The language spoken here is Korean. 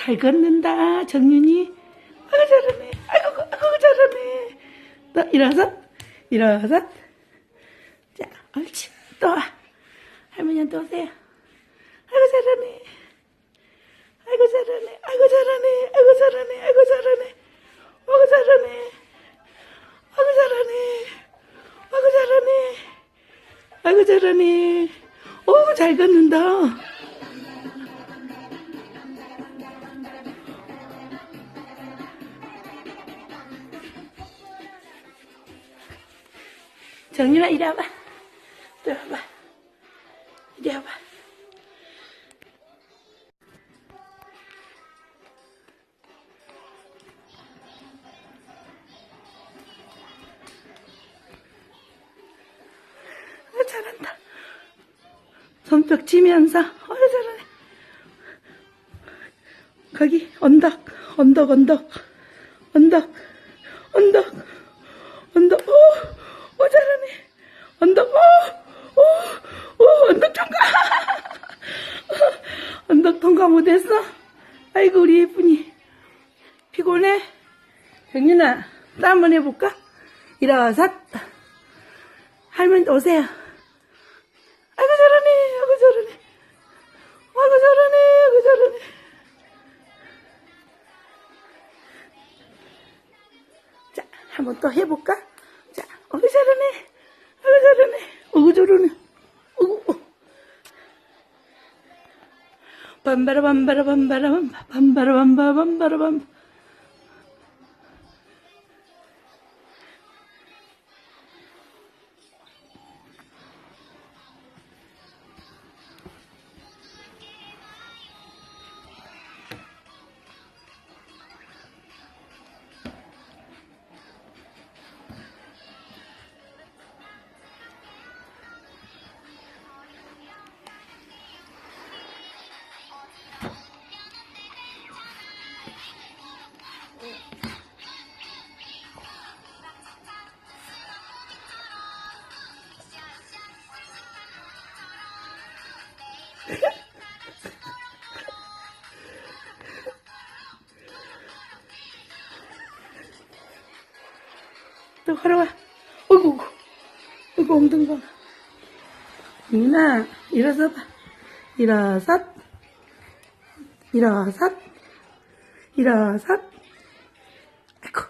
잘 걷는다, 정윤이. 아이고, 잘하네. 아이고, 아이고, 잘하네. 또, 일어서. 일어서. 자, 옳지. 또 와. 할머니한테 오세요. 아이고, 잘하네. 아이고, 잘하네. 아이고, 잘하네. 아이고, 잘하네. 아이고, 잘하네. 아이고, 잘하네. 아이고, 잘하네. 아이고, 잘하네. 아이고, 잘하네. 어우, 잘 걷는다. 정윤아 이리 와봐. 이리 와봐. 이리 와봐. 아, 잘한다. 손뼉 치면서 어 잘하네. 거기 언덕 언덕 언덕 언덕 언덕 오, 오 잘하네 언덕 오, 오, 오 언덕 통과 언덕 통과 못했어 아이고 우리 예쁜이 피곤해 정윤아 또 한번 해볼까 일어서 할머니 오세요 아이고 잘하네 아이고 잘하네 아이고 잘하네 아이고 잘하네 자, 한번 또 해볼까? 자, 어구 잘하네. 어구 잘하네. 어구 잘하네. bum ba bum ba bum ba bum bum ba bum ba bum ba bum. 걸어와. 어이구, 어이구, 엉덩이 봐. 민아, 일어서 봐. 일어서. 일어서. 일어서. 아이고.